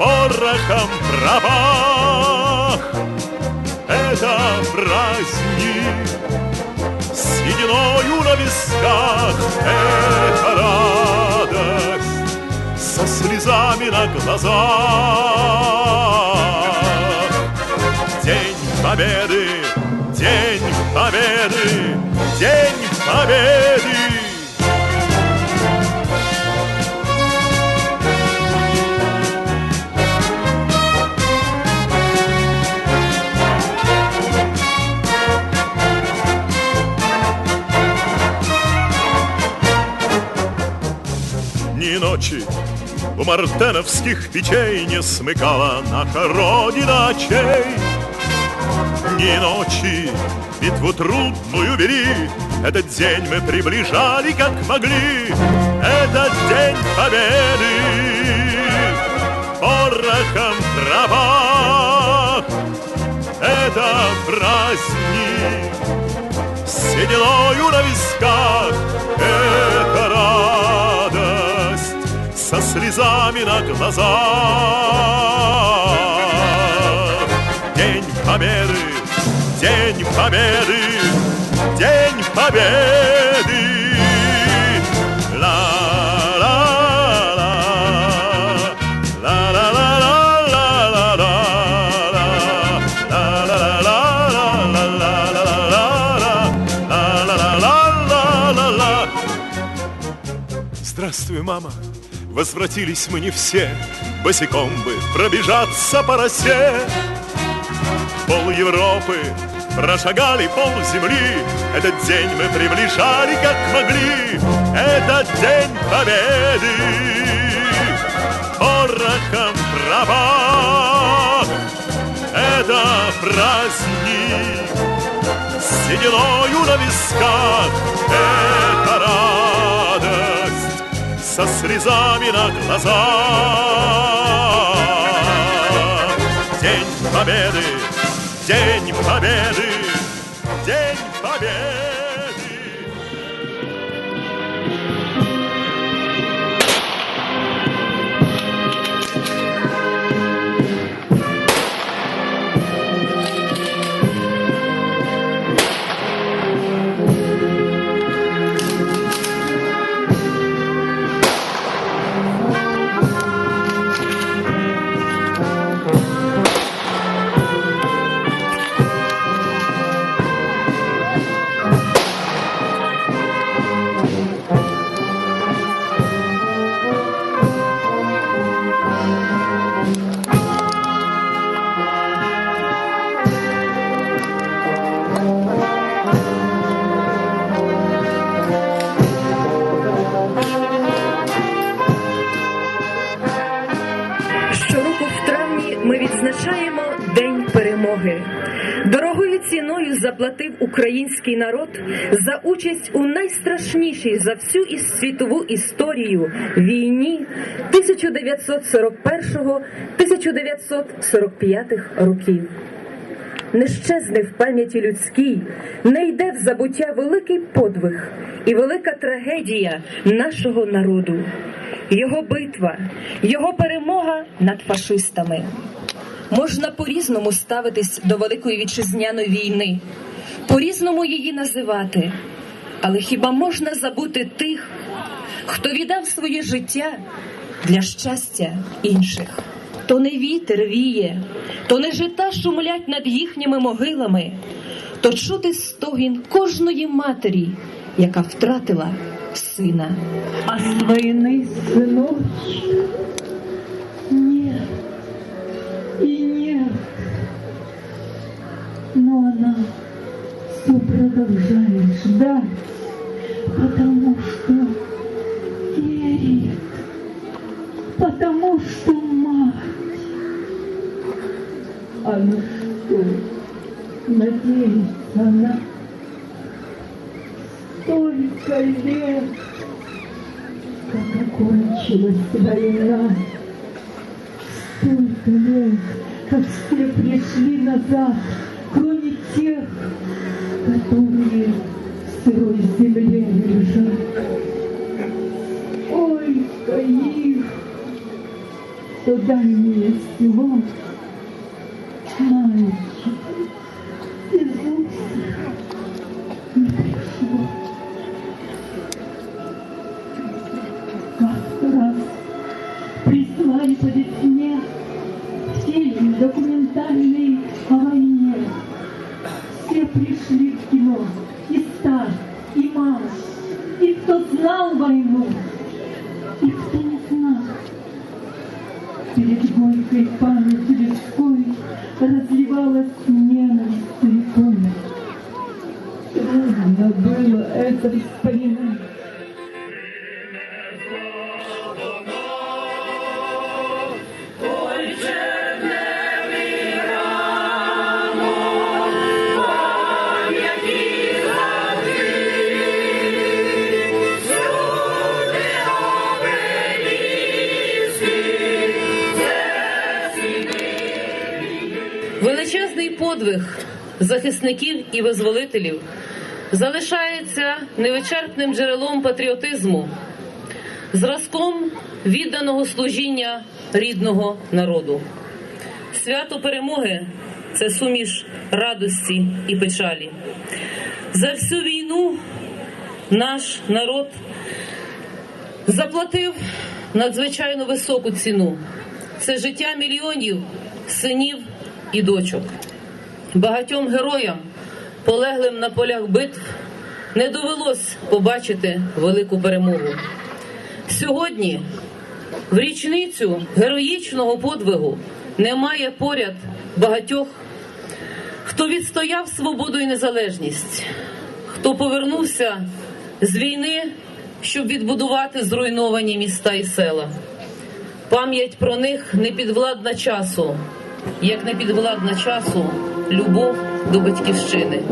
порохом пропах. Это праздник сединою на висках. Это радость со слезами на глазах. День Победы, День Победы, День Победы у мартеновских печей Не смыкала наша Родина очей. Ни ночи битву трудную вели, Этот день мы приближали, как могли. Этот день победы порохом в травах. Это праздник сединою на висках. Это радость со слезами на глазах. День Победы, День Победы, День Победы. Здравствуй, мама возвратились мы не все, Босиком бы пробежаться по росе. Пол Европы прошагали пол земли, Этот день мы приближали, как могли, Этот день победы порохом травах. Это праздник сединою на висках Это радость со слезами на глазах. День Победы, День Победы, День Победы відзначаємо День перемоги. Дорогою ціною заплатив український народ за участь у найстрашнішій за всю із світову історію війні 1941-1945 років. Не щезне в пам'яті людській, не йде в забуття великий подвиг і велика трагедія нашого народу, його битва, його перемога над фашистами. Можна по-різному ставитись до Великої вітчизняної війни, по-різному її називати, але хіба можна забути тих, хто віддав своє життя для щастя інших? То не вітер віє, то не жита шумлять над їхніми могилами, то чути стогін кожної матері, яка втратила сина. А с войны, все продолжает ждать, потому что верит, потому что мать А ну что, надеется она. Столько лет, как окончилась война. Столько лет, как все пришли назад, кроме тех, которые сырой земле лежат. Ой, их, то дальнее село, мальчик, из уст не. Как-то раз прислали по весне фильм документальный о войне. Все пришли знал войну, и кто не знал. Перед горькой памятью людской разливалась ненависть рекой. Трудно было это вспоминать. Подвиг захисників і визволителів залишається невичерпним джерелом патріотизму, зразком відданого служіння рідного народу. Свято перемоги це суміш радості і печалі. За всю війну наш народ заплатив надзвичайно високу ціну. Це життя мільйонів синів і дочок. Багатьом героям, полеглим на полях битв, не довелось побачити велику перемогу. Сьогодні, в річницю героїчного подвигу, немає поряд багатьох, хто відстояв свободу і незалежність, хто повернувся з війни, щоб відбудувати зруйновані міста і села. Пам'ять про них не підвладна часу, як не підвладна часу любов до батьківщини.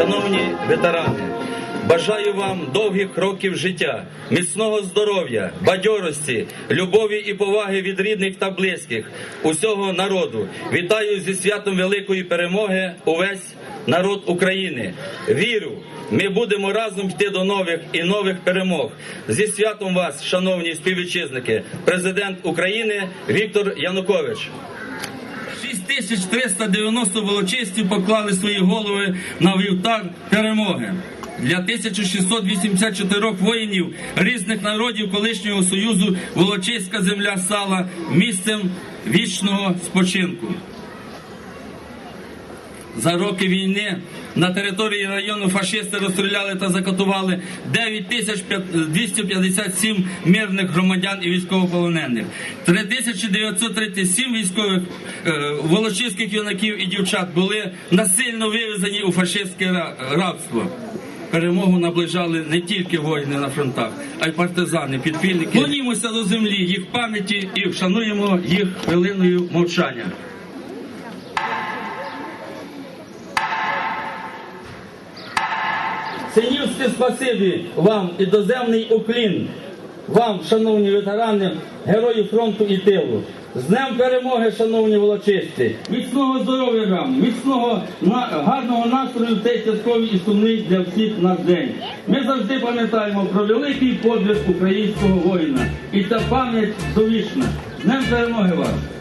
Шановні ветерани, бажаю вам довгих років життя, міцного здоров'я, бадьорості, любові і поваги від рідних та близьких, усього народу. Вітаю зі святом великої перемоги увесь народ України. Вірю, ми будемо разом йти до нових і нових перемог. Зі святом вас, шановні співвітчизники, президент України Віктор Янукович. 6390 волочистів поклали свої голови на вівтар перемоги. Для 1684 воїнів різних народів колишнього союзу Волочиська земля стала місцем вічного спочинку. За роки війни на території району фашисти розстріляли та закатували 9257 мирних громадян і військовополонених, 3937 військових е, волочиських юнаків і дівчат були насильно вивезені у фашистське рабство. Перемогу наближали не тільки воїни на фронтах, а й партизани, підпільники. Клонімося до землі їх пам'яті і вшануємо їх хвилиною мовчання. Синівське спасибі вам і доземний уклін. Вам, шановні ветерани, герої фронту і тилу. З Днем перемоги, шановні волочисти! Міцного здоров'я вам, міцного гарного настрою в цей святковий і сумний для всіх нас день. Ми завжди пам'ятаємо про великий подвиг українського воїна. І ця пам'ять довічна. З Днем перемоги вас!